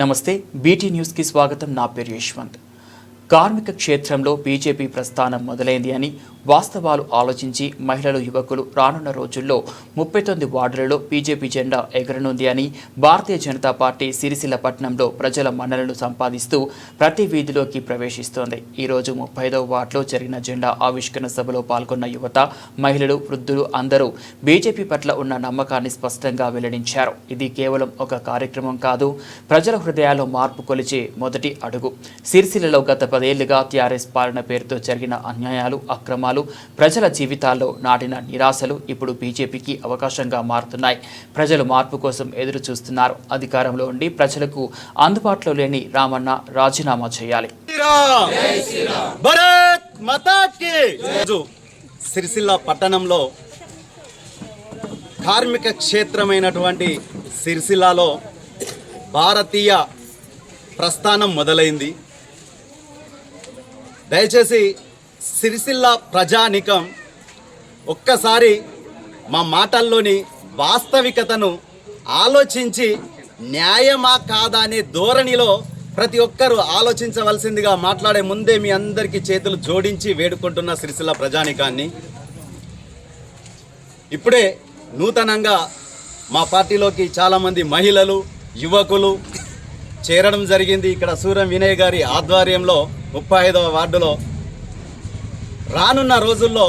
నమస్తే బీటీ న్యూస్కి స్వాగతం. నా పేరు యశ్వంత్. కార్మిక క్షేత్రంలో బీజేపీ ప్రస్థానం మొదలైంది అని వాస్తవాలు ఆలోచించి మహిళలు యువకులు రానున్న రోజుల్లో ముప్పై తొమ్మిది వార్డులలో బీజేపీ జెండా ఎగరనుంది అని భారతీయ జనతా పార్టీ సిరిసిల్ల పట్టణంలో ప్రజల మన్నలను సంపాదిస్తూ ప్రతి వీధిలోకి ప్రవేశిస్తోంది. ఈరోజు ముప్పై ఐదవ వార్డులో జరిగిన జెండా ఆవిష్కరణ సభలో పాల్గొన్న యువత మహిళలు వృద్ధులు అందరూ బీజేపీ పట్ల ఉన్న నమ్మకాన్ని స్పష్టంగా వెల్లడించారు. ఇది కేవలం ఒక కార్యక్రమం కాదు ప్రజల హృదయాల్లో మార్పు కొలిచే మొదటి అడుగు. సిరిసిల్లలో గత పదేళ్ళుగా టీఆర్ఎస్ పాలన పేరుతో జరిగిన అన్యాయాలు అక్రమాలు ప్రజల జీవితాల్లో నాటిన నిరాశలు ఇప్పుడు బీజేపీకి అవకాశంగా మారుతున్నాయి. ప్రజలు మార్పు కోసం ఎదురు చూస్తున్నారు అధికారంలో ఉండి ప్రజలకు అందుబాటులో లేని రామన్న రాజీనామా చేయాలి. భరత్ సిరిసిల్ల పట్టణంలో కార్మిక క్షేత్రమైనటువంటి సిరిసిల్లాలో భారతీయ ప్రస్థానం మొదలైంది. దయచేసి సిరిసిల్ల ప్రజానికం ఒక్కసారి మా మాటల్లోని వాస్తవికతను ఆలోచించి న్యాయమా కాదా అనే ధోరణిలో ప్రతి ఒక్కరూ ఆలోచించవలసిందిగా మాట్లాడే ముందే మీ అందరికీ చేతులు జోడించి వేడుకుంటున్న సిరిసిల్ల ప్రజానికాన్ని. ఇప్పుడే నూతనంగా మా పార్టీలోకి చాలామంది మహిళలు యువకులు చేరడం జరిగింది ఇక్కడ సూర్యం వినయ్ గారి ఆధ్వర్యంలో ముప్పై ఐదవ వార్డులో. రానున్న రోజుల్లో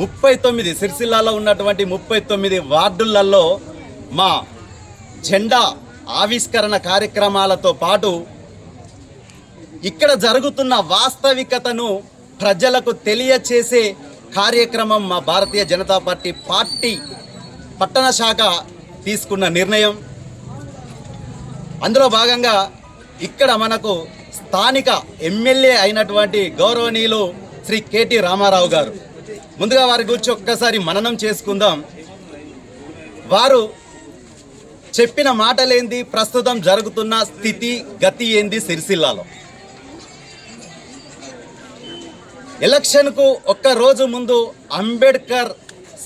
ముప్పై తొమ్మిది సిరిసిల్లాలో ఉన్నటువంటి ముప్పై తొమ్మిది వార్డులలో మా జెండా ఆవిష్కరణ కార్యక్రమాలతో పాటు ఇక్కడ జరుగుతున్న వాస్తవికతను ప్రజలకు తెలియచేసే కార్యక్రమం మా భారతీయ జనతా పార్టీ పార్టీ పట్టణ శాఖ తీసుకున్న నిర్ణయం. అందులో భాగంగా ఇక్కడ మనకు స్థానిక ఎమ్మెల్యే అయినటువంటి గౌరవనీయులు శ్రీ కేటీ రామారావు గారు. ముందుగా వారి గురించి ఒక్కసారి మననం చేసుకుందాం. వారు చెప్పిన మాటలేంది ప్రస్తుతం జరుగుతున్న స్థితి గతి ఏంది సిరిసిల్లాలో. ఎలక్షన్కు ఒక్క రోజు ముందు అంబేద్కర్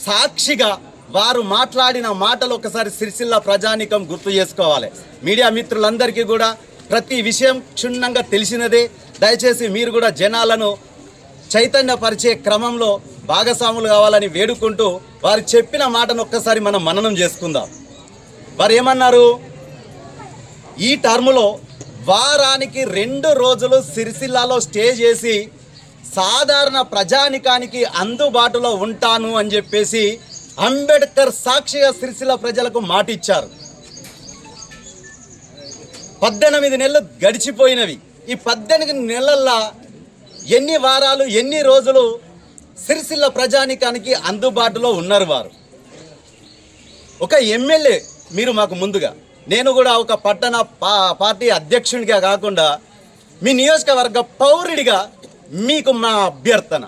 సాక్షిగా వారు మాట్లాడిన మాటలు ఒకసారి సిరిసిల్ల ప్రజానికం గుర్తు చేసుకోవాలి. మీడియా మిత్రులందరికీ కూడా ప్రతి విషయం క్షుణ్ణంగా తెలిసినదే. దయచేసి మీరు కూడా జనాలను చైతన్యపరిచే క్రమంలో భాగస్వాములు కావాలని వేడుకుంటూ వారు చెప్పిన మాటను ఒక్కసారి మనం మననం చేసుకుందాం. వారు ఏమన్నారు? ఈ టర్ములో వారానికి రెండు రోజులు సిరిసిల్లాలో స్టే చేసి సాధారణ ప్రజానికానికి అందుబాటులో ఉంటాను అని చెప్పేసి అంబేద్కర్ సాక్షిగా సిరిసిల్ల ప్రజలకు మాటిచ్చారు. పద్దెనిమిది నెలలు గడిచిపోయినవి. ఈ పద్దెనిమిది నెలల్లో ఎన్ని వారాలు ఎన్ని రోజులు సిరిసిల్ల ప్రజానికానికి అందుబాటులో ఉన్నారు వారు? ఒక ఎమ్మెల్యే మీరు మాకు ముందుగా. నేను కూడా ఒక పట్టణ పా పార్టీ అధ్యక్షునిగా కాకుండా మీ నియోజకవర్గ పౌరుడిగా మీకు మా అభ్యర్థన.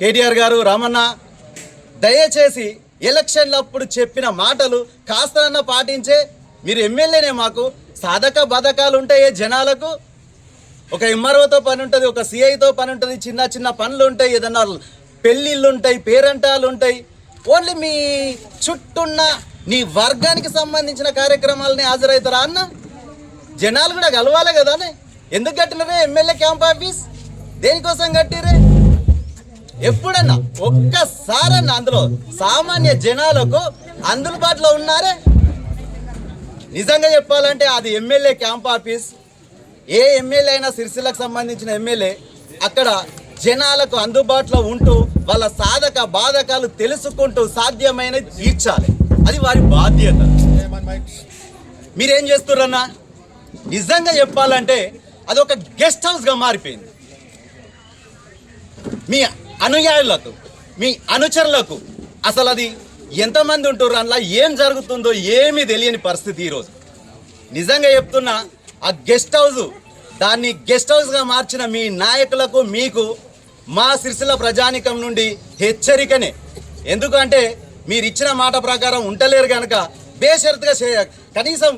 కేటీఆర్ గారు రామన్న దయచేసి ఎలక్షన్లప్పుడు చెప్పిన మాటలు కాస్తనన్నా పాటించే మీరు ఎమ్మెల్యేనే మాకు. సాధక బాధకాలు ఉంటాయి జనాలకు. ఒక ఎంఆర్ఓతో పని ఉంటుంది ఒక సిఐతో పని ఉంటుంది చిన్న చిన్న పనులు ఉంటాయి ఏదన్నా పెళ్ళిళ్ళు ఉంటాయి పేరంటాలు ఉంటాయి ఓన్లీ మీ చుట్టూన్న నీ వర్గానికి సంబంధించిన కార్యక్రమాలని హాజరవుతారా అన్న? జనాలు కూడా కలవాలి కదా ఎందుకు కట్టినరే ఎమ్మెల్యే క్యాంప్ ఆఫీస్? దేనికోసం కట్టిరే ఎప్పుడన్నా ఒక్కసారన్నా అందులో సామాన్య జనాలకు అందుబాటులో ఉన్నారే? నిజంగా చెప్పాలంటే అది ఎమ్మెల్యే క్యాంప్ ఆఫీస్. ఏ ఎమ్మెల్యే అయినా సిరిసిల్లకు సంబంధించిన ఎమ్మెల్యే అక్కడ జనాలకు అందుబాటులో ఉంటూ వాళ్ళ సాధక బాధకాలు తెలుసుకుంటూ సాధ్యమైనది తీర్చాలి. అది వారి బాధ్యత. మీరేం చేస్తున్నారన్నా నిజంగా చెప్పాలంటే అది ఒక గెస్ట్ హౌస్గా మారిపోయింది. మీ అనుయాయులకు మీ అనుచరులకు అసలు అది ఎంతమంది ఉంటారు అందులో ఏం జరుగుతుందో ఏమీ తెలియని పరిస్థితి ఈరోజు. నిజంగా చెప్తున్నా ఆ గెస్ట్ హౌస్ దాన్ని గెస్ట్ హౌస్గా మార్చిన మీ నాయకులకు మీకు మా సిరిసిల్ల ప్రజానికం నుండి హెచ్చరికనే. ఎందుకంటే మీరు ఇచ్చిన మాట ప్రకారం ఉంటలేరు కనుక బేషరతుగా చేయ కనీసం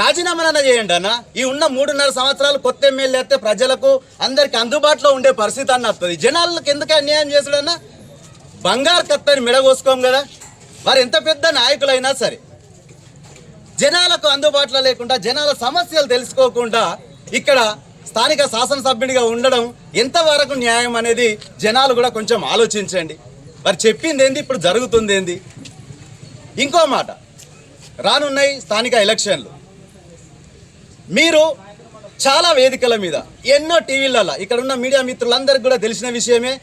రాజీనామానన్నా చేయండి అన్న. ఈ ఉన్న మూడున్నర సంవత్సరాలు కొత్త ఎమ్మెల్యే అయితే ప్రజలకు అందరికి అందుబాటులో ఉండే పరిస్థితి అన్న వస్తుంది జనాలకు ఎందుకు అన్యాయం చేసాడన్నా బంగారు కత్తని మెడగోసుకోం కదా. వారు ఎంత పెద్ద నాయకులైనా సరే. జనాలకు అందుబాటులో లేకుండా జనాల సమస్యలు తెలుసుకోకుండా ఇక్కడ స్థానిక శాసనసభ్యుడిగా ఉండడం ఎంతవరకు న్యాయం అనేది జనాలు కూడా కొంచెం ఆలోచించండి. మరి చెప్పింది ఏంది ఇప్పుడు జరుగుతుంది ఏంది? ఇంకో మాట. రానున్నాయి స్థానిక ఎలక్షన్లు. మీరు చాలా వేదికల మీద ఎన్నో టీవీలలో ఇక్కడ ఉన్న మీడియా మిత్రులందరికీ కూడా తెలిసిన విషయమే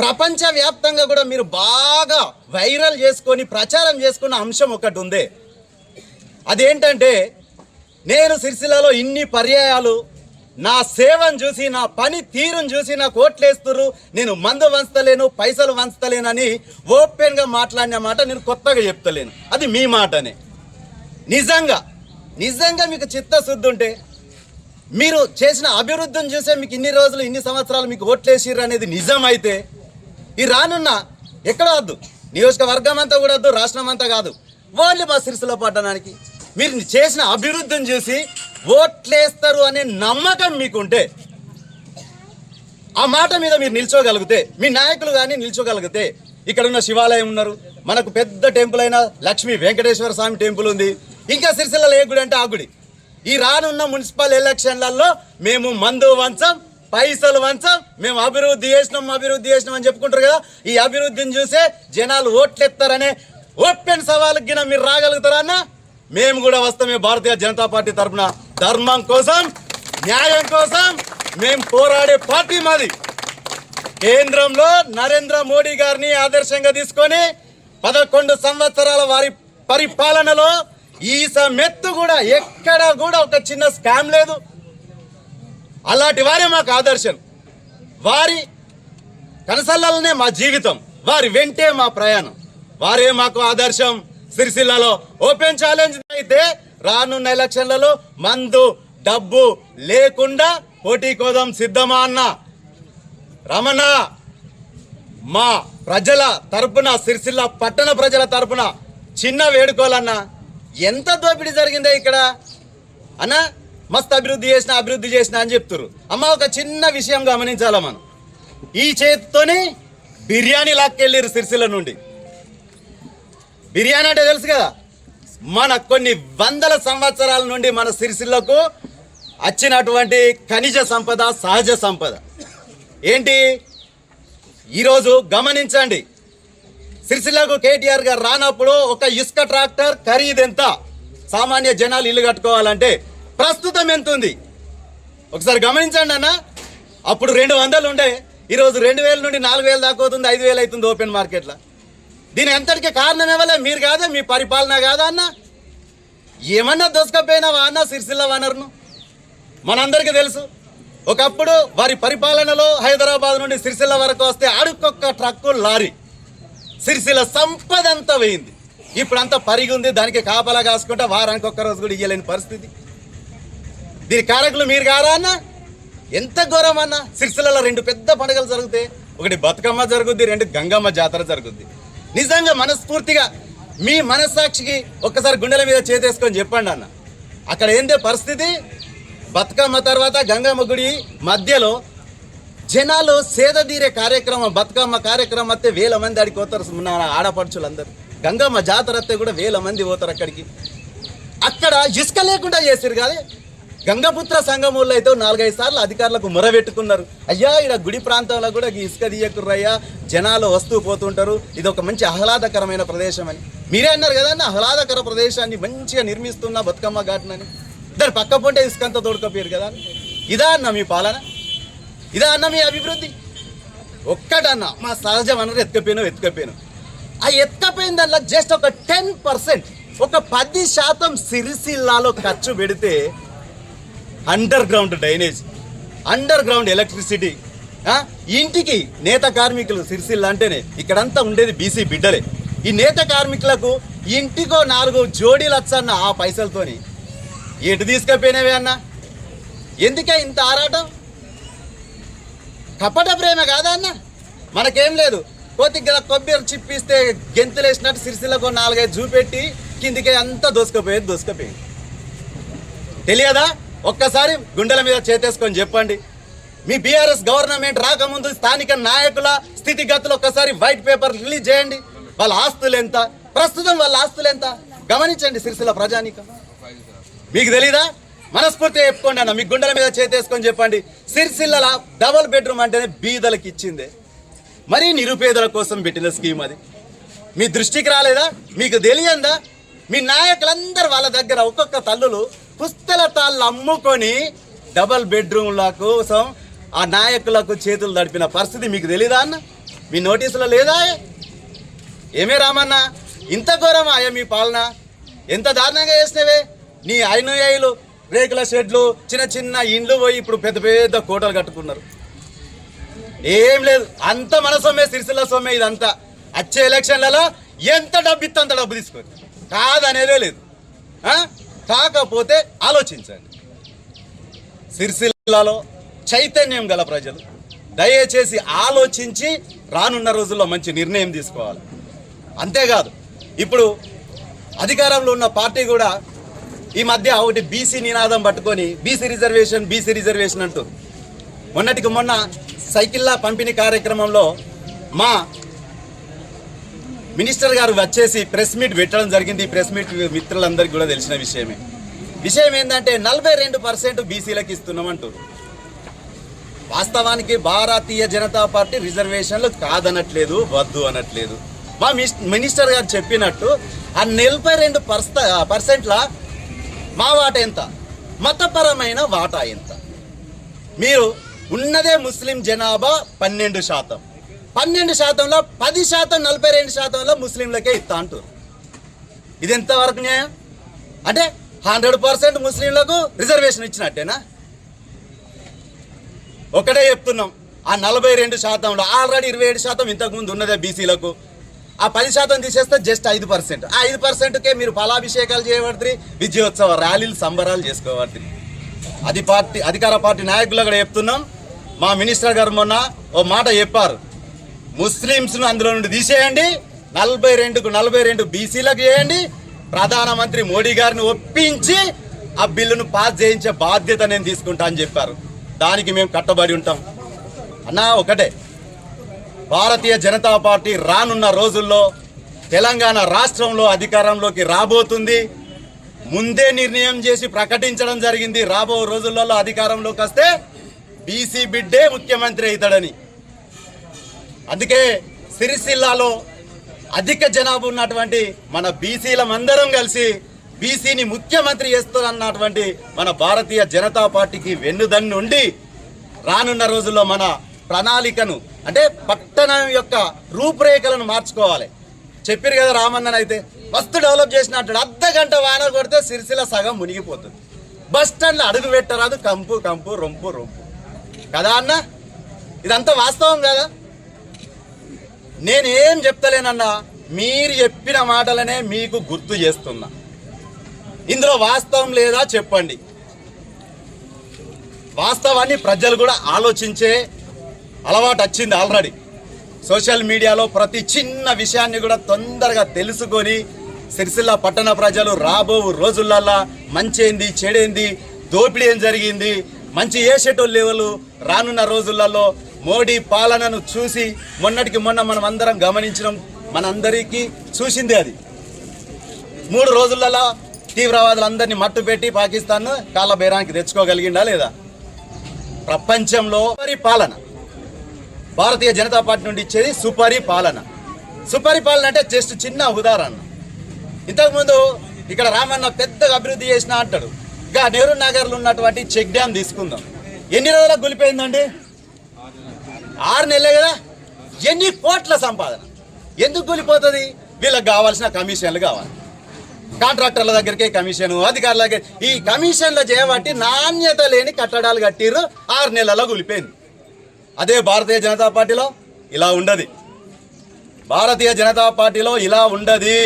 ప్రపంచవ్యాప్తంగా కూడా మీరు బాగా వైరల్ చేసుకొని ప్రచారం చేసుకున్న అంశం ఒకటి ఉంది. అదేంటంటే నేను సిరిసిల్లలో ఇన్ని పర్యాయాలు నా సేవను చూసి నా పని తీరును చూసి నాకు ఓట్లేస్తున్నారు నేను మందు వంచలేను పైసలు వంచలేనని ఓపెన్గా మాట్లాడిన మాట నేను కొత్తగా చెప్తలేను. అది మీ మాటనే. నిజంగా నిజంగా మీకు చిత్తశుద్ధి ఉంటే మీరు చేసిన అభివృద్ధిని చూసే మీకు ఇన్ని రోజులు ఇన్ని సంవత్సరాలు మీకు ఓట్లేసిర్రు అనేది నిజమైతే ఈ రానున్న ఎక్కడ వద్దు నియోజకవర్గం అంతా కూడా వద్దు రాష్ట్రం అంతా కాదు వాళ్ళు మా సిరిసిల్ల పట్టణానికి మీరు చేసిన అభివృద్ధిని చూసి ఓట్లేస్తారు అనే నమ్మకం మీకుంటే ఆ మాట మీద మీరు నిల్చోగలిగితే మీ నాయకులు కానీ నిల్చోగలిగితే ఇక్కడ ఉన్న శివాలయం ఉన్నారు. మనకు పెద్ద టెంపుల్ అయిన లక్ష్మీ వెంకటేశ్వర స్వామి టెంపుల్ ఉంది. ఇంకా సిరిసిల్లలో ఏ గుడి అంటే ఆ గుడి. ఈ రానున్న మున్సిపల్ ఎలక్షన్లలో మేము మందు వంచం పైసలు వంచం మేము అభివృద్ధి చేసినాం అభివృద్ధి చేసినాం అని చెప్పుకుంటారు కదా. ఈ అభివృద్ధిని చూసే జనాలు ఓట్లెత్తారనే ఓపెన్ సవాలుకి గిన మీరు రాగలుగుతారా అన్న? మేము కూడా వస్తామే భారతీయ జనతా పార్టీ తరఫున ధర్మం కోసం న్యాయం కోసం మేము పోరాడే పార్టీ మాది. కేంద్రంలో నరేంద్ర మోడీ గారిని ఆదర్శంగా తీసుకొని పదకొండు సంవత్సరాల వారి పరిపాలనలో ఈ మెత్తు కూడా ఎక్కడ కూడా ఒక చిన్న స్కామ్ లేదు. అలాంటి వారే మాకు ఆదర్శం. వారి కనసల్లనే మా జీవితం. వారి వెంటే మా ప్రయాణం. వారే మాకు ఆదర్శం. సిరిసిల్లలో ఓపెన్ ఛాలెంజ్ అయితే రానున్న ఎలక్షన్లలో మందు డబ్బు లేకుండా పోటీ కోదం సిద్ధమా అన్న? రమణ మా ప్రజల తరపున సిరిసిల్ల పట్టణ ప్రజల తరపున చిన్న వేడుకోవాలన్నా ఎంత దోపిడీ జరిగిందే ఇక్కడ? అన్న మస్తు అభివృద్ధి చేసిన అభివృద్ధి చేసిన అని చెప్తారు అమ్మ ఒక చిన్న విషయం గమనించాలా మనం? ఈ చేతితోని బిర్యానీ లాక్కెళ్ళారు సిరిసిల్ల నుండి. బిర్యానీ అంటే తెలుసు కదా? మన కొన్ని వందల సంవత్సరాల నుండి మన సిరిసిల్లకు వచ్చినటువంటి ఖనిజ సంపద సహజ సంపద. ఏంటి? ఈరోజు గమనించండి. సిరిసిల్లకు కేటీఆర్ గారు రానప్పుడు ఒక ఇసుక ట్రాక్టర్ ఖరీదు ఎంత సామాన్య జనాలు ఇల్లు కట్టుకోవాలంటే ప్రస్తుతం ఎంత ఉంది ఒకసారి గమనించండి అన్న. అప్పుడు రెండు వందలు ఉండే. ఈరోజు రెండు వేల నుండి నాలుగు వేలు దాకా అవుతుంది ఐదు వేలు అవుతుంది ఓపెన్ మార్కెట్లో. దీని ఎంతటికి కారణం ఇవ్వలే మీరు కాదా? మీ పరిపాలన కాదా అన్న? ఏమన్నా దొసకపోయినావా అన్న సిరిసిల్ల వనరును? మనందరికీ తెలుసు. ఒకప్పుడు వారి పరిపాలనలో హైదరాబాద్ నుండి సిరిసిల్ల వరకు వస్తే అడుక్కొక్క ట్రక్కు లారీ. సిరిసిల్ల సంపద అంతా పోయింది ఇప్పుడు అంతా పరిగి ఉంది దానికి కాపలా కాసుకుంటే వారానికి ఒక్క రోజు కూడా ఇయ్యలేని పరిస్థితి. దీని కారకులు మీరు కారా అన్న? ఎంత ఘోరం అన్న? సిరిసిల్లలో రెండు పెద్ద పండుగలు జరుగుతాయి ఒకటి బతుకమ్మ జరుగుద్ది రెండు గంగమ్మ జాతర జరుగుద్ది. నిజంగా మనస్ఫూర్తిగా మీ మనస్సాక్షికి ఒక్కసారి గుండెల మీద చేతేసుకొని చెప్పండి అన్న. అక్కడ ఏందే పరిస్థితి? బతుకమ్మ తర్వాత గంగమ్మ గుడి మధ్యలో జనాలు సేదదీరే కార్యక్రమం బతుకమ్మ కార్యక్రమం అయితే వేల మంది అడిగి పోతారు మన ఆడపడుచులు గంగమ్మ జాతర వస్తే కూడా వేల మంది పోతారు అక్కడికి. అక్కడ ఇసుక లేకుండా చేసారు కానీ గంగపుత్ర సంఘముల్లో అయితే నాలుగైదు సార్లు అధికారులకు మొరబెట్టుకున్నారు. అయ్యా ఇక్కడ గుడి ప్రాంతంలో కూడా ఈ ఇసుక తీయకుర్రయ్యా జనాలు వస్తూ పోతుంటారు. ఇది ఒక మంచి ఆహ్లాదకరమైన ప్రదేశం అని మీరే అన్నారు కదండి ఆహ్లాదకర ప్రదేశాన్ని మంచిగా నిర్మిస్తున్న బతుకమ్మ ఘాట్నని. దాని పక్క పొంటే ఇసుక అంతా తోడుకపోయారు కదా ఇదా అన్న మీ పాలన? ఇదా అన్న మీ అభివృద్ధి? ఒక్కటన్న మా సహజ వనరు ఎత్తుకపోయినా ఎత్తుకపోయినా ఆ ఎత్తుకపోయిన దానిలో జస్ట్ ఒక టెన్ పర్సెంట్ ఒక పది శాతం సిరిసిల్లాలో ఖర్చు పెడితే underground drainage underground electricity ఇంటికి నేత కార్మికులు సిరిసిల్ల అంటేనే ఇక్కడంతా ఉండేది బీసీ బిడ్డలే. ఈ నేత కార్మికులకు ఇంటికో నాలుగు జోడీలు వచ్చన్న ఆ పైసలతోని ఏంటి తీసుకపోయినవే అన్న? ఎందుకే ఇంత ఆరాటం? కపట ప్రేమ కాదా అన్న? మనకేం లేదు. కొద్దిగా కొబ్బరి చిప్పిస్తే గెంతులేసినట్టు సిరిసిల్లకు నాలుగైదు చూపెట్టి కిందికే అంతా దోసుకపోయేది దోసుకపోయింది. తెలియదా? ఒక్కసారి గుండెల మీద చేతేసుకొని చెప్పండి. మీ బీఆర్ఎస్ గవర్నమెంట్ రాకముందు స్థానిక నాయకుల స్థితిగతులు ఒక్కసారి వైట్ పేపర్ రిలీజ్ చేయండి. వాళ్ళ ఆస్తులు ఎంత? ప్రస్తుతం వాళ్ళ ఆస్తులు ఎంత? గమనించండి సిరిసిల్ల ప్రజానికం. మీకు తెలీదా? మనస్ఫూర్తిగా చెప్పుకోండి అన్న మీ గుండెల మీద చేతేసుకొని చెప్పండి. సిరిసిల్లల డబల్ బెడ్రూమ్ అంటేనే బీదలకు ఇచ్చిందే. మరీ నిరుపేదల కోసం పెట్టిన స్కీమ్ అది. మీ దృష్టికి రాలేదా? మీకు తెలియందా? మీ నాయకులందరూ వాళ్ళ దగ్గర ఒక్కొక్క తల్లులు పుస్తల తాళ్ళు అమ్ముకొని డబల్ బెడ్రూమ్ల కోసం ఆ నాయకులకు చేతులు తడిపిన పరిస్థితి మీకు తెలీదా అన్న? మీ నోటీసులో లేదా? ఏమే రామన్నా ఇంత ఘోరమా మీ పాలన? ఎంత దారుణంగా చేసినవే? నీ అనుయాయులు రేకుల షెడ్లు చిన్న చిన్న ఇండ్లు పోయి ఇప్పుడు పెద్ద పెద్ద కోటలు కట్టుకున్నారు. ఏం లేదు అంత మన సొమ్మే సిరిసిల్ల సొమ్మే ఇదంతా. వచ్చే ఎలక్షన్లలో ఎంత డబ్బు ఇస్తే అంత డబ్బు తీసుకోండి. కాదనేదే లేదు. కాకపోతే ఆలోచించండి. సిరిసిల్లలో చైతన్యం గల ప్రజలు దయచేసి ఆలోచించి రానున్న రోజుల్లో మంచి నిర్ణయం తీసుకోవాలి. అంతేకాదు ఇప్పుడు అధికారంలో ఉన్న పార్టీ కూడా ఈ మధ్య ఒకటి బీసీ నినాదం పట్టుకొని బీసీ రిజర్వేషన్ బీసీ రిజర్వేషన్ అంటూ. మొన్నటికి మొన్న సైకిళ్ళ పంపిణీ కార్యక్రమంలో మా మినిస్టర్ గారు వచ్చేసి ప్రెస్ మీట్ పెట్టడం జరిగింది. ఈ ప్రెస్ మీట్ మిత్రులందరికీ కూడా తెలిసిన విషయమే. విషయం ఏంటంటే నలభై రెండు పర్సెంట్ బీసీలకు ఇస్తున్నామంటూ వాస్తవానికి భారతీయ జనతా పార్టీ రిజర్వేషన్లు కాదనట్లేదు వద్దు అనట్లేదు. మా మిస్- మినిస్టర్ గారు చెప్పినట్టు ఆ నలభై రెండు పర్స పర్సెంట్ల మా వాటా ఎంత? మతపరమైన వాటా ఎంత? మీరు ఉన్నదే ముస్లిం జనాభా పన్నెండు శాతం. పన్నెండు శాతంలో పది శాతం నలభై రెండు శాతంలో ముస్లింలకే ఇస్తా అంటారు ఇది ఎంతవరకు న్యాయం? అంటే హండ్రెడ్ పర్సెంట్ ముస్లింలకు రిజర్వేషన్ ఇచ్చినట్టేనా? ఒకటే చెప్తున్నాం ఆ నలభై రెండు శాతంలో ఆల్రెడీ ఇరవై ఏడు శాతం ఇంతకుముందు ఉన్నదే బీసీలకు. ఆ పది శాతం తీసేస్తే జస్ట్ ఐదు పర్సెంట్. ఆ ఐదు పర్సెంట్కే మీరు ఫలాభిషేకాలు చేయబడుతుంది విజయోత్సవ ర్యాలీలు సంబరాలు చేసుకోబడుతుంది అది పార్టీ అధికార పార్టీ నాయకులు కూడా చెప్తున్నాం. మా మినిస్టర్ గారు మొన్న ఓ మాట చెప్పారు. ముస్లింస్ను అందులో నుండి తీసేయండి నలభై రెండుకు నలభై రెండు బీసీలకు చేయండి ప్రధానమంత్రి మోడీ గారిని ఒప్పించి ఆ బిల్లును పాస్ చేయించే బాధ్యత నేను తీసుకుంటా అని చెప్పారు. దానికి మేము కట్టబడి ఉంటాం. అన్నా ఒకటే. భారతీయ జనతా పార్టీ రానున్న రోజుల్లో తెలంగాణ రాష్ట్రంలో అధికారంలోకి రాబోతుంది. ముందే నిర్ణయం చేసి ప్రకటించడం జరిగింది. రాబో రోజులలో అధికారంలోకి వస్తే బీసీ బిడ్డే ముఖ్యమంత్రి అవుతాడని. అందుకే సిరిసిల్లాలో అధిక జనాభా ఉన్నటువంటి మన బీసీలమందరం కలిసి బీసీని ముఖ్యమంత్రి చేస్తున్నటువంటి మన భారతీయ జనతా పార్టీకి వెన్నుదన్ను ఉండి రానున్న రోజుల్లో మన ప్రణాళికను అంటే పట్టణం యొక్క రూపురేఖలను మార్చుకోవాలి. చెప్పారు కదా రామన్నన్ అయితే మస్తు డెవలప్ చేసినట్టు అర్ధ గంట వాన కొడితే సిరిసిల సగం మునిగిపోతుంది. బస్ స్టాండ్లో అడుగు పెట్టరాదు కంపు కంపు రొంపు రొంపు. కదా అన్న? ఇదంతా వాస్తవం కదా? నేనేం చెప్తలేనన్నా మీరు చెప్పిన మాటలనే మీకు గుర్తు చేస్తున్నా. ఇందులో వాస్తవం లేదా చెప్పండి. వాస్తవాన్ని ప్రజలు కూడా ఆలోచించే అలవాటు వచ్చింది ఆల్రెడీ సోషల్ మీడియాలో ప్రతి చిన్న విషయాన్ని కూడా తొందరగా తెలుసుకొని సిరిసిల్ల పట్టణ ప్రజలు రాబో రోజులల్లా మంచేంది చెడేంది దోపిడీ ఏం జరిగింది మంచి ఏసేటోళ్ళు లెవెలు రానున్న రోజులలో మోడీ పాలనను చూసి మొన్నటికి మొన్న మనం అందరం గమనించడం మనందరికీ చూసిందే అది. మూడు రోజులలో తీవ్రవాదులందరినీ మట్టు పెట్టి పాకిస్తాన్ కాళ్ళ బేరానికి తెచ్చుకోగలిగిందా లేదా? ప్రపంచంలో పరిపాలన. భారతీయ జనతా పార్టీ నుండి ఇచ్చేది సుపరిపాలన. సుపరిపాలన అంటే జస్ట్ చిన్న ఉదాహరణ. ఇంతకుముందు ఇక్కడ రామన్న పెద్దగా అభివృద్ధి చేసిన అంటాడు. ఇంకా నెహ్రూ నగర్లో ఉన్నటువంటి చెక్ డ్యామ్ తీసుకుందాం. ఎన్ని రోజులకు గులిపోయిందండి ఆరు నెలలే కదా? ఎన్ని కోట్ల సంపాదన? ఎందుకు కూలిపోతుంది? వీళ్ళకి కావాల్సిన కమిషన్లు కావాలి. కాంట్రాక్టర్ల దగ్గరికి కమిషన్ అధికారుల దగ్గర ఈ కమిషన్లు చేయబట్టి నాణ్యత లేని కట్టడాలు కట్టిర్రు. ఆరు నెలల్లో కూలిపోయింది. అదే భారతీయ జనతా పార్టీలో ఇలా ఉండదు. భారతీయ జనతా పార్టీలో ఇలా ఉండదు.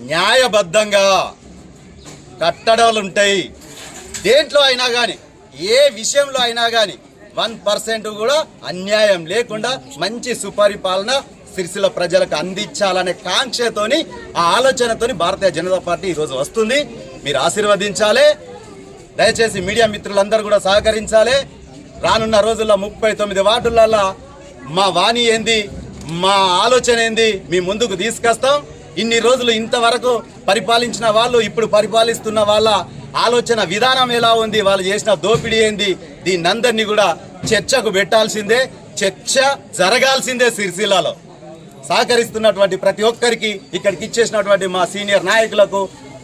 న్యాయబద్ధంగా కట్టడాలు ఉంటాయి దేంట్లో అయినా కానీ ఏ విషయంలో అయినా కానీ వన్ పర్సెంట్ కూడా అన్యాయం లేకుండా మంచి సుపరిపాలన సిరిసిల ప్రజలకు అందించాలనే కాంక్షతోని ఆ ఆలోచనతోని భారతీయ జనతా పార్టీ ఈరోజు వస్తుంది. మీరు ఆశీర్వదించాలి. దయచేసి మీడియా మిత్రులందరూ కూడా సహకరించాలి. రానున్న రోజుల్లో ముప్పై తొమ్మిది వార్డులలో మా వాణి ఏంది? మా ఆలోచన ఏంది? మీ ముందుకు తీసుకొస్తాం. ఇన్ని రోజులు ఇంతవరకు పరిపాలించిన వాళ్ళు ఇప్పుడు పరిపాలిస్తున్న వాళ్ళ ఆలోచన విధానం ఎలా ఉంది? వాళ్ళు చేసిన దోపిడీ ఏంది? దీన్నందరినీ కూడా చర్చకు పెట్టాల్సిందే చర్చ జరగాల్సిందే సిరిసిల్లాలో. సహకరిస్తున్నటువంటి ప్రతి ఒక్కరికి ఇక్కడికి ఇచ్చేసినటువంటి మా సీనియర్ నాయకులకు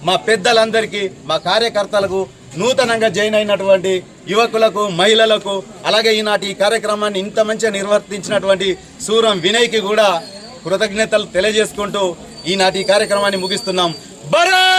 మా పెద్దలందరికీ మా కార్యకర్తలకు నూతనంగా జాయిన్ అయినటువంటి యువకులకు మహిళలకు అలాగే ఈనాటి ఈ కార్యక్రమాన్ని ఇంత మంచిగా నిర్వర్తించినటువంటి సూరం వినయ్కి కూడా కృతజ్ఞతలు తెలియజేసుకుంటూ ఈనాటి కార్యక్రమాన్ని ముగిస్తున్నాం. భరత్!